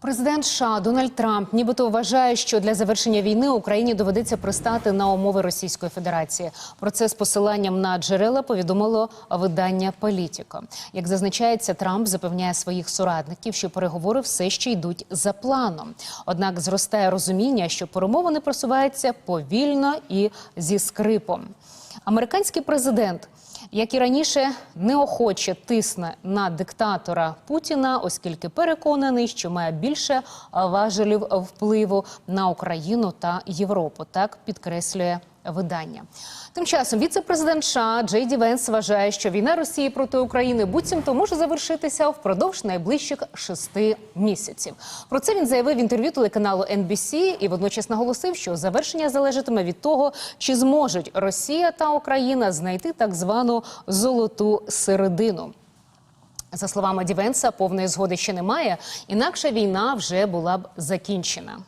Президент США Дональд Трамп нібито вважає, що для завершення війни Україні доведеться пристати на умови Російської Федерації. Про це з посиланням на джерела повідомило видання Політіко. Як зазначається, Трамп запевняє своїх соратників, що переговори все ще йдуть за планом. Однак зростає розуміння, що перемовини просуваються повільно і зі скрипом. Американський президент як і раніше, неохоче тисне на диктатора Путіна, оскільки переконаний, що має більше важелів впливу на Україну та Європу. Так підкреслює видання. Тим часом віце-президент США Джей Ді Венс вважає, що війна Росії проти України буцімто може завершитися впродовж найближчих шести місяців. Про це він заявив в інтерв'ю телеканалу NBC і водночас наголосив, що завершення залежатиме від того, чи зможуть Росія та Україна знайти так звану золоту середину. За словами Дівенса, повної згоди ще немає, інакше війна вже була б закінчена.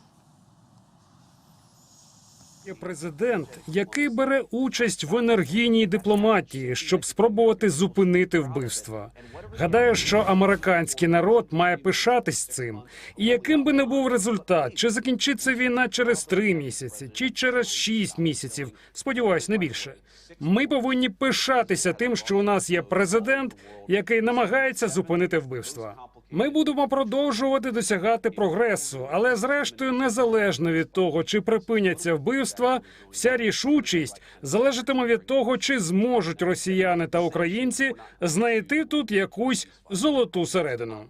Є президент, який бере участь в енергійній дипломатії, щоб спробувати зупинити вбивства. Гадаю, що американський народ має пишатись цим. І яким би не був результат, чи закінчиться війна через три місяці, чи через шість місяців, сподіваюсь, не більше. Ми повинні пишатися тим, що у нас є президент, який намагається зупинити вбивства. Ми будемо продовжувати досягати прогресу, але зрештою, незалежно від того, чи припиняться вбивства, вся рішучість залежатиме від того, чи зможуть росіяни та українці знайти тут якусь золоту середину.